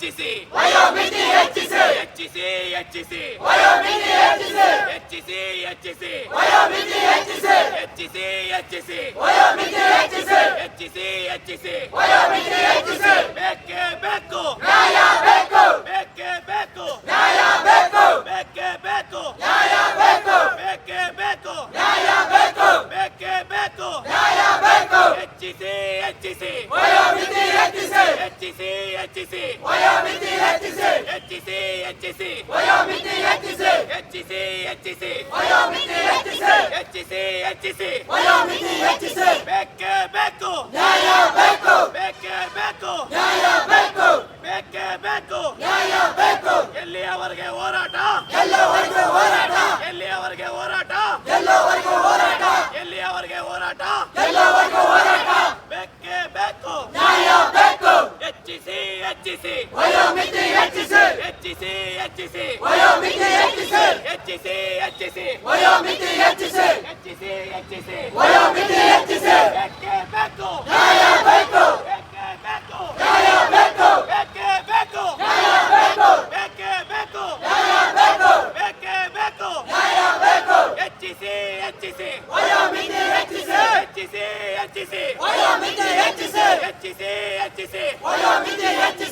ಹೆಚ್ಚಿಸಿ. ವಯೋಮಿತಿ ಹೆಚ್ಚಿಸಿ. ಹೆಚ್ಚಿಸಿ ಹೆಚ್ಚಿಸಿ. ವಯೋಮಿತಿ ಹೆಚ್ಚಿಸಿ. ಹೆಚ್ಚಿಸಿ ಹೆಚ್ಚಿಸಿ. ವಯೋಮಿತಿ ಹೆಚ್ಚಿಸಿ. ಹೆಚ್ಚಿಸಿ ಹೆಚ್ಚಿಸಿ. ವಯೋಮಿತಿ ಹೆಚ್ಚಿಸಿ. ಹೆಚ್ಚಿಸಿ ಹೆಚ್ಚಿಸಿ. ವಯೋಮಿತಿ ಹೆಚ್ಚಿಸಿ. ಬೇಕೇ ಬೇಕು. ನ್ಯಾಯ ಬೇಕು. ಬೇಕೇ ಬೇಕು. ನ್ಯಾಯ ಬೇಕು. ಬೇಕೇ ಬೇಕು. ನ್ಯಾಯ ಬೇಕು ಬೇಕೇ ಬೇಕು ನ್ಯಾಯ ಬೇಕು ಬೇಕೇ ಬೇಕು ನ್ಯಾಯ ಬೇಕು ಹೆಚ್ಚಿಸಿ ಹೆಚ್ಚಿಸಿ ವಯೋಮಿತಿ ಹೆಚ್ಚಿಸಿ ಹೆಚ್ಚಿಸಿ ಹೆಚ್ಚಿಸಿ ವಯೋಮಿತಿ ಹೆಚ್ಚಿಸಿ ಹೆಚ್ಚಿಸಿ ಹೆಚ್ಚಿಸಿ ವಯೋಮಿತಿ ಹೆಚ್ಚಿಸಿ ಹೆಚ್ಚಿಸಿ ಹೆಚ್ಚಿಸಿ ವಯೋಮಿತಿ ಹೆಚ್ಚಿಸಿ ಹೆಚ್ಚಿಸಿ ಹೆಚ್ಚಿಸಿ ವಯೋಮಿತಿ ಹೆಚ್ಚಿಸಿ ಬೇಕೇ ಬೇಕು ನ್ಯಾಯ ಬೇಕು ಬೇಕೇ ಬೇಕು ನ್ಯಾಯ ಬೇಕು ಬೇಕೇ ಬೇಕು ನ್ಯಾಯ ಬೇಕು ಎಲ್ಲಿಯವರೆಗೆ ಹೋರಾಟ? ಎಲ್ಲವರೆಗೆ ಹೋರಾಟ? ಎಲ್ಲಿಯವರೆಗೆ ಹೋರಾಟ? ಎಲ್ಲವರೆಗೆ ಹೋರಾಟ ಎಲ್ಲಿಯವರೆಗೆ ಹೋರಾಟ ಎಲ್ಲವರೆಗೂ ಹೋರಾಟ ಬೇಕೇ ಬೇಕು ನ್ಯಾಯ ಬೇಕು ಹೆಚ್ಚಿಸಿ. ವಯೋಮಿತಿ ಹೆಚ್ಚಿಸಿ. ಹೆಚ್ಚಿಸಿ ಹೆಚ್ಚಿಸಿ. ವಯೋಮಿತಿ ಹೆಚ್ಚಿಸಿ. ಹೆಚ್ಚಿಸಿ ಹೆಚ್ಚಿಸಿ. ವಯೋಮಿತಿ ಹೆಚ್ಚಿಸಿ. ಹೆಚ್ಚಿಸಿ ಹೆಚ್ಚಿಸಿ. ವಯೋಮಿತಿ ಹೆಚ್ಚಿಸಿ. ಬೇಕೇ ಬೇಕು? ನ್ಯಾಯ ಬೇಕು. ಬೇಕೇ ಬೇಕು? ನ್ಯಾಯ ಬೇಕು. ಬೇಕೇ ಬೇಕು? ನ್ಯಾಯ ಬೇಕು. ಬೇಕೇ ಬೇಕು? ನ್ಯಾಯ ಬೇಕು. ಬೇಕೇ ಬೇಕು? ನ್ಯಾಯ ಬೇಕು. ಹೆಚ್ಚಿಸಿ ಹೆಚ್ಚಿಸಿ. ವಯೋಮಿತಿ ಹೆಚ್ಚಿಸಿ. ಹೆಚ್ಚಿಸಿ ಹೆಚ್ಚಿಸಿ. ವಯೋಮಿತಿ ಹೆಚ್ಚಿಸಿ. ಹೆಚ್ಚಿಸಿ ಹೆಚ್ಚಿಸಿ. ವಯೋಮಿತಿ ಹೆಚ್ಚಿಸಿ.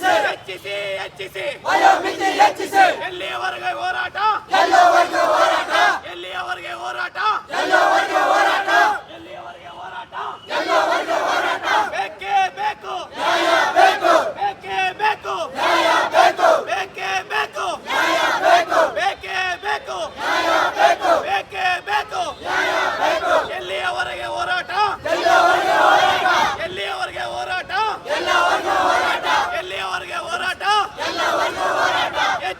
ಹೆಚ್ಚಿಸಿ ಹೆಚ್ಚಿಸಿ ವಯೋಮಿತಿ ಹೆಚ್ಚಿಸಿ ಎಲ್ಲಿಯವರೆಗೆ ಹೋರಾಟ ಎಲ್ಲವರೆಗೂ ಹೋರಾಟ ಎಲ್ಲಿಯವರೆಗೆ ಹೋರಾಟ ಎಲ್ಲವರೆಗೂ ಹೋರಾಟ ಎಲ್ಲಿಯವರೆಗೆ ಹೋರಾಟ ಎಲ್ಲವರೆಗೂ ಹೋರಾಟ ಬೇಕೇ ಬೇಕು ನ್ಯಾಯ ಬೇಕು ಬೇಕೇ ಬೇಕು ನ್ಯಾಯ ಬೇಕು ಬೇಕೇ ಬೇಕು ನ್ಯಾಯ ಬೇಕು ಬೇಕೇ ಬೇಕು ನ್ಯಾಯ ಬೇಕು ಬೇಕೇ ಬೇಕು ನ್ಯಾಯ ಬೇಕು ಎಲ್ಲಿಯವರೆಗೆ ಹೋರಾಟ ಎಲ್ಲವರೆಗೂ ಹೋರಾಟ ಎಲ್ಲಿಯವರೆಗೆ ಹೋರಾಟ ಎಲ್ಲವರೆಗೂ ಹೋರಾಟ ಎಲ್ಲಿಯವರೆಗೆ ಹೋರಾಟ ಎಲ್ಲವರೆಗೂ ಹೋರಾಟ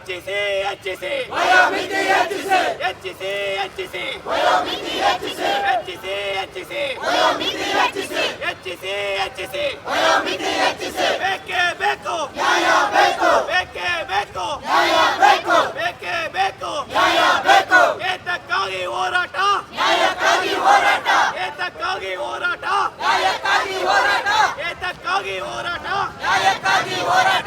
ಹೆಚ್ಚಿಸಿ ಹೆಚ್ಚಿಸಿ ವಯೋಮಿತಿ ಹೆಚ್ಚಿಸಿ ಹೆಚ್ಚಿಸಿ ಹೆಚ್ಚಿಸಿ ವಯೋಮಿತಿ ಹೆಚ್ಚಿಸಿ ಹೆಚ್ಚಿಸಿ ಹೆಚ್ಚಿಸಿ ವಯೋಮಿತಿ ಹೆಚ್ಚಿಸಿ ಹೆಚ್ಚಿಸಿ ಹೆಚ್ಚಿಸಿ ವಯೋಮಿತಿ ಹೆಚ್ಚಿಸಿ ಬೇಕೇ ಬೇಕು. ನ್ಯಾಯ ಬೇಕು. ಬೇಕೇ ಬೇಕು. ನ್ಯಾಯ ಬೇಕು. ಬೇಕೇ ಬೇಕು. ನ್ಯಾಯ ಬೇಕು. ಏತಕ್ಕಾಗಿ ಹೋರಾಟ. ನ್ಯಾಯಕ್ಕಾಗಿ ಹೋರಾಟ. ಏತಕ್ಕಾಗಿ ಹೋರಾಟ. ನ್ಯಾಯಕ್ಕಾಗಿ ಹೋರಾಟ. ಏತಕ್ಕಾಗಿ ಹೋರಾಟ. ನ್ಯಾಯಕ್ಕಾಗಿ ಹೋರಾಟ.